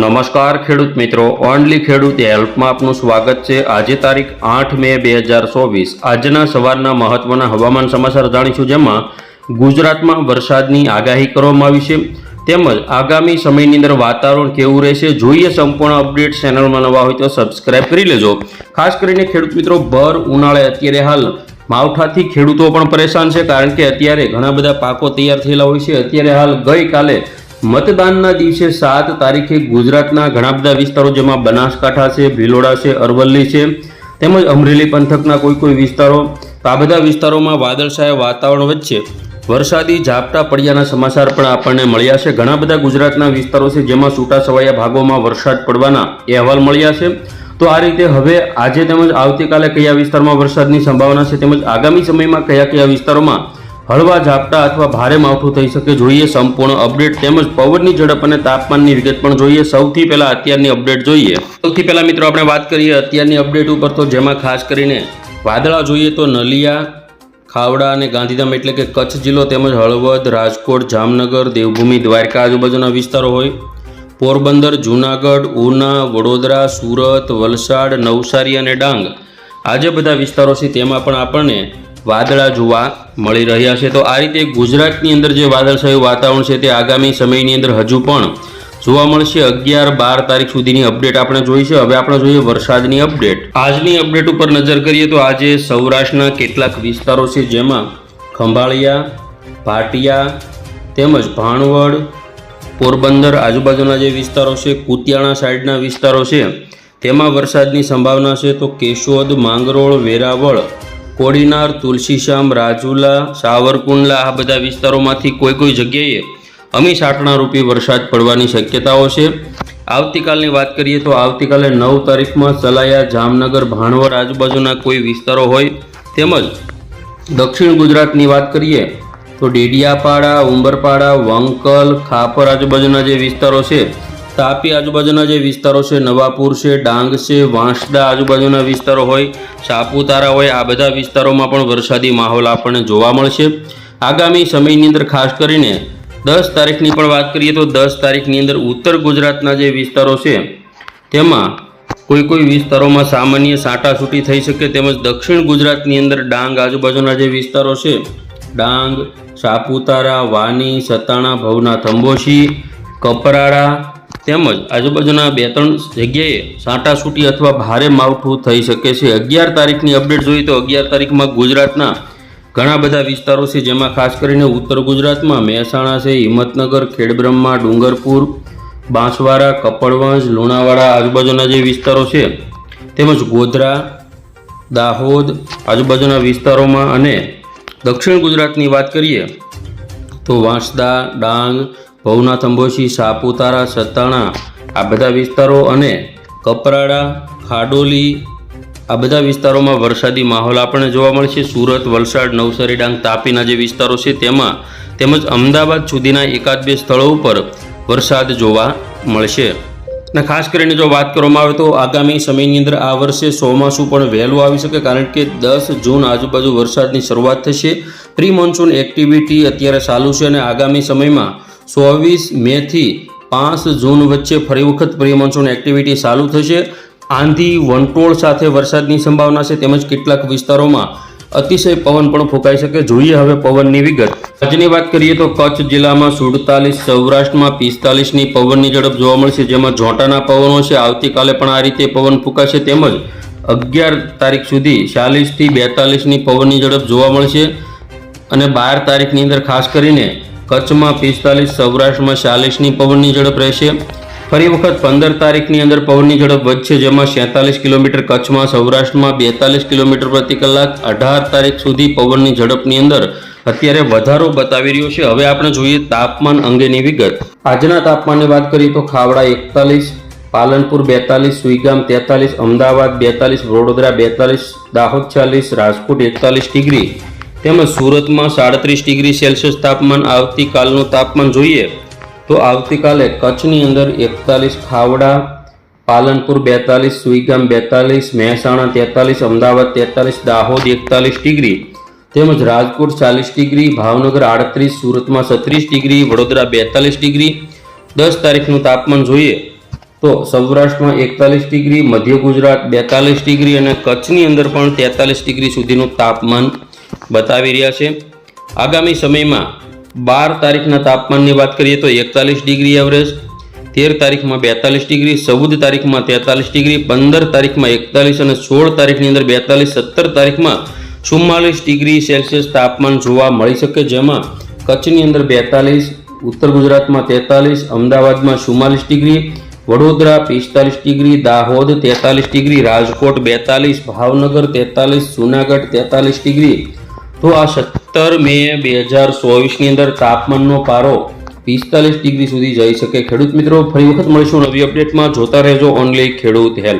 નમસ્કાર ખેડૂત મિત્રો, ઓનલી ખેડૂત હેલ્પમાં આપનું સ્વાગત છે. આજે તારીખ આઠ મે બે હજાર ચોવીસ. આજના સવારના મહત્વના હવામાન સમાચાર જાણીશું જેમાં ગુજરાતમાં વરસાદની આગાહી કરવામાં આવી છે. તેમજ આગામી સમયની અંદર વાતાવરણ કેવું રહેશે જોઈએ સંપૂર્ણ અપડેટ ચેનલમાં નવા હોય તો સબસ્ક્રાઇબ કરી લેજો. ખાસ કરીને ખેડૂત મિત્રો, ભર, ઉનાળે અત્યારે હાલ માવઠાથી ખેડૂતો પણ પરેશાન છે કારણ કે અત્યારે ઘણા બધા પાકો તૈયાર થયેલા હોય છે. અત્યારે હાલ ગઈકાલે મતદાનના દિવસે સાત તારીખે ગુજરાતના ઘણા બધા વિસ્તારો જેમાં બનાસકાંઠા છે, ભિલોડા છે, અરવલ્લી છે, તેમજ અમરેલી પંથકના કોઈ કોઈ વિસ્તારો. આ બધા વિસ્તારોમાં વાદળછાયા વાતાવરણ વચ્ચે વરસાદી ઝાપટા પડ્યાના સમાચાર પણ આપણને મળ્યા છે. ઘણા બધા ગુજરાતના વિસ્તારો છે જેમાં છૂટાછવાયા ભાગોમાં વરસાદ પડવાના અહેવાલ મળ્યા છે. તો આ રીતે હવે આજે તેમજ આવતીકાલે કયા વિસ્તારમાં વરસાદની સંભાવના છે તેમજ આગામી સમયમાં કયા કયા વિસ્તારોમાં હળવા ઝાપટા અથવા ભારે માવઠું થઈ શકે, જોઈએ સંપૂર્ણ અપડેટ તેમજ પવનની ઝડપ અને તાપમાનની વિગત પણ જોઈએ. સૌથી પહેલાં અત્યારની અપડેટ જોઈએ. સૌથી પહેલાં મિત્રો આપણે વાત કરીએ અત્યારની અપડેટ ઉપર, તો જેમાં ખાસ કરીને વાદળા જોઈએ તો નલિયા, ખાવડા અને ગાંધીધામ એટલે કે કચ્છ જિલ્લો તેમજ હળવદ, રાજકોટ, જામનગર, દેવભૂમિ, દ્વારકા આજુબાજુના વિસ્તારો હોય. પોરબંદર, જૂનાગઢ, ઉના, વડોદરા, સુરત, વલસાડ, નવસારી અને ડાંગ. આજે બધા વિસ્તારો છે તેમાં પણ આપણને વાદળા જોવા મળી રહ્યા છે. તો આ રીતે ગુજરાતની અંદર જે વાદળછાયું વાતાવરણ છે તે આગામી સમયની અંદર હજુ પણ જોવા મળશે. અગિયાર બાર તારીખ સુધીની અપડેટ આપણે જોઈ છે. હવે આપણે જોઈએ વરસાદની અપડેટ. આજની અપડેટ ઉપર નજર કરીએ તો આજે સૌરાષ્ટ્રના કેટલાક વિસ્તારો છે જેમાં ખંભાળિયા, ભાટિયા તેમજ ભાણવડ, પોરબંદર આજુબાજુના જે વિસ્તારો છે, કુતિયાણા સાઈડના વિસ્તારો છે, તેમાં વરસાદની સંભાવના છે. તો કેશોદ, માંગરોળ, વેરાવળ કોડીનાર તુલસીશ્યામ રાજુલા, સાવરકુંડલા આ બધા વિસ્તારોમાંથી કોઈ કોઈ જગ્યાએ અમી સાટણા રૂપી વરસાદ પડવાની શક્યતાઓ છે. આવતીકાલની વાત કરીએ તો આવતીકાલે નવ તારીખમાં ચલાયા જામનગર, ભાણવડ આજુબાજુના કોઈ વિસ્તારો હોય તેમજ દક્ષિણ ગુજરાતની વાત કરીએ તો ડેડિયાપાડા, ઉંબરપાડા, વંકલ, ખાપર આજુબાજુના જે વિસ્તારો છે તાપી આજુબાજુના જે વિસ્તારો છે, નવાપુર છે, ડાંગ છે, વાંસદા આજુબાજુના વિસ્તારો હોય, સાપુતારા હોય, આ બધા વિસ્તારોમાં પણ વરસાદી માહોલ આપણને જોવા મળશે. આગામી સમયની અંદર ખાસ કરીને દસ તારીખની પણ વાત કરીએ તો દસ તારીખની અંદર ઉત્તર ગુજરાતના જે વિસ્તારો છે, તેમાં કોઈ કોઈ વિસ્તારોમાં સામાન્ય સાટાછૂટી થઈ શકે તેમજ દક્ષિણ ગુજરાતની અંદર ડાંગ આજુબાજુના જે વિસ્તારો છે, ડાંગ, સાપુતારા, વાની, સતાણા ભવના થંબોશી કપરાડા તેમજ આજુબાજુના બે ત્રણ જગ્યાએ સાંટાસૂટી અથવા ભારે માવઠું થઈ શકે છે. અગિયાર તારીખની અપડેટ જોઈએ તો અગિયાર તારીખમાં ગુજરાતના ઘણા બધા વિસ્તારો છે, જેમાં ખાસ કરીને ઉત્તર ગુજરાતમાં મહેસાણા છે, હિંમતનગર, ખેડબ્રહ્મા, ડુંગરપુર, બાંસવાડા, કપડવંજ, લુણાવાડા આજુબાજુના જે વિસ્તારો છે, તેમજ ગોધરા, દાહોદ આજુબાજુના વિસ્તારોમાં અને દક્ષિણ ગુજરાતની વાત કરીએ તો વાંસદા, ડાંગ ભવનાથ અંબોશી, સાપુતારા, સતાણા, આ બધા વિસ્તારો અને કપરાડા, ખાડોલી, આ બધા વિસ્તારોમાં વરસાદી માહોલ આપણને જોવા મળશે. સુરત, વલસાડ, નવસારી, ડાંગ, તાપીના જે વિસ્તારો છે તેમાં તેમજ અમદાવાદ સુધીના એકાદ બે સ્થળો ઉપર વરસાદ જોવા મળશે. અને ખાસ કરીને જો વાત કરવામાં આવે તો આગામી સમયની અંદર આ વર્ષે ચોમાસું પણ વહેલું આવી શકે, કારણ કે દસ જૂન આજુબાજુ વરસાદની શરૂઆત થશે. પ્રી મોન્સૂન એક્ટિવિટી અત્યારે ચાલુ છે અને આગામી સમયમાં ચોવીસ મેથી પાંચ જૂન વચ્ચે ફરી વખત પ્રી મોન્સૂન એક્ટિવિટી ચાલુ થશે. આંધી, વંટોળ સાથે વરસાદની સંભાવના છે તેમજ કેટલાક વિસ્તારોમાં અતિશય પવન પણ ફૂંકાઈ શકે. જોઈએ હવે પવનની વિગત. આજની વાત કરીએ તો કચ્છ જિલ્લામાં સુડતાલીસ, સૌરાષ્ટ્રમાં પિસ્તાલીસની પવનની ઝડપ જોવા મળશે, જેમાં જોટાના પવનો છે. આવતીકાલે પણ આ રીતે પવન ફૂંકાશે તેમજ અગિયાર તારીખ સુધી ચાલીસથી બેતાલીસની પવનની ઝડપ જોવા મળશે. અને બાર તારીખની અંદર ખાસ કરીને કચ્છમાં પિસ્તાલીસ, સૌરાષ્ટ્રમાં ચાલીસની પવનની ઝડપ રહેશે. ફરી વખત પંદર તારીખની અંદર પવનની ઝડપ વધશે, જેમાં સેતાલીસ કિલોમીટર કચ્છમાં, સૌરાષ્ટ્રમાં બેતાલીસ કિલોમીટર પ્રતિ કલાક અઢાર તારીખ સુધી પવનની ઝડપની અંદર અત્યારે વધારો બતાવી રહ્યો છે. હવે આપણે જોઈએ તાપમાન અંગેની વિગત. આજના તાપમાનની વાત કરીએ તો ખાવડા એકતાલીસ, પાલનપુર બેતાલીસ, સુઈગામ તેતાલીસ, અમદાવાદ બેતાલીસ, વડોદરા બેતાલીસ, દાહોદ ચાલીસ, રાજકોટ એકતાલીસ ડિગ્રી. તેમજ સુરતમાં સાડત્રીસ ડિગ્રી સેલ્સિયસ તાપમાન આવતીકાલનું તાપમાન જોઈએ, તો આવતીકાલે કચ્છની અંદર એકતાલીસ, ખાવડા, પાલનપુર બેતાલીસ, સુઈગામ બેતાલીસ, મહેસાણા તેતાલીસ, અમદાવાદ તેતાલીસ, દાહોદ એકતાલીસ ડિગ્રી, તેમજ રાજકોટ ચાલીસ ડિગ્રી, ભાવનગર આડત્રીસ, સુરતમાં છત્રીસ ડિગ્રી, વડોદરા બેતાલીસ ડિગ્રી. દસ તારીખનું તાપમાન જોઈએ, તો સૌરાષ્ટ્રમાં એકતાલીસ ડિગ્રી, મધ્ય ગુજરાત બેતાલીસ ડિગ્રી અને કચ્છની અંદર પણ તેતાલીસ ડિગ્રી સુધીનું તાપમાન બતાવી રહ્યા છે. આગામી સમયમાં બાર તારીખના તાપમાનની વાત કરીએ તો એકતાલીસ ડિગ્રી એવરેજ તેર તારીખમાં બેતાલીસ ડિગ્રી, ચૌદ તારીખમાં તેતાલીસ ડિગ્રી, પંદર તારીખમાં એકતાલીસ અને સોળ તારીખની અંદર બેતાલીસ, સત્તર તારીખમાં ચુમ્માલીસ ડિગ્રી સેલ્સિયસ તાપમાન જોવા મળી શકે. જેમાં કચ્છની અંદર બેતાલીસ, ઉત્તર ગુજરાતમાં તેતાલીસ, અમદાવાદમાં ચુમ્માલીસ ડિગ્રી, વડોદરા પિસ્તાલીસ ડિગ્રી, દાહોદ તેતાલીસ ડિગ્રી, રાજકોટ બેતાલીસ, ભાવનગર તેતાલીસ, જુનાગઢ તેતાલીસ ડિગ્રી તો આ સત્તર મે બે હજાર ચોવીસની અંદર તાપમાનનો પારો પિસ્તાલીસ ડિગ્રી સુધી જઈ શકે. ખેડૂત મિત્રો, ફરી વખત મળીશું નવી અપડેટમાં જોતા રહેજો ઓનલી ખેડૂત હેલ્પ.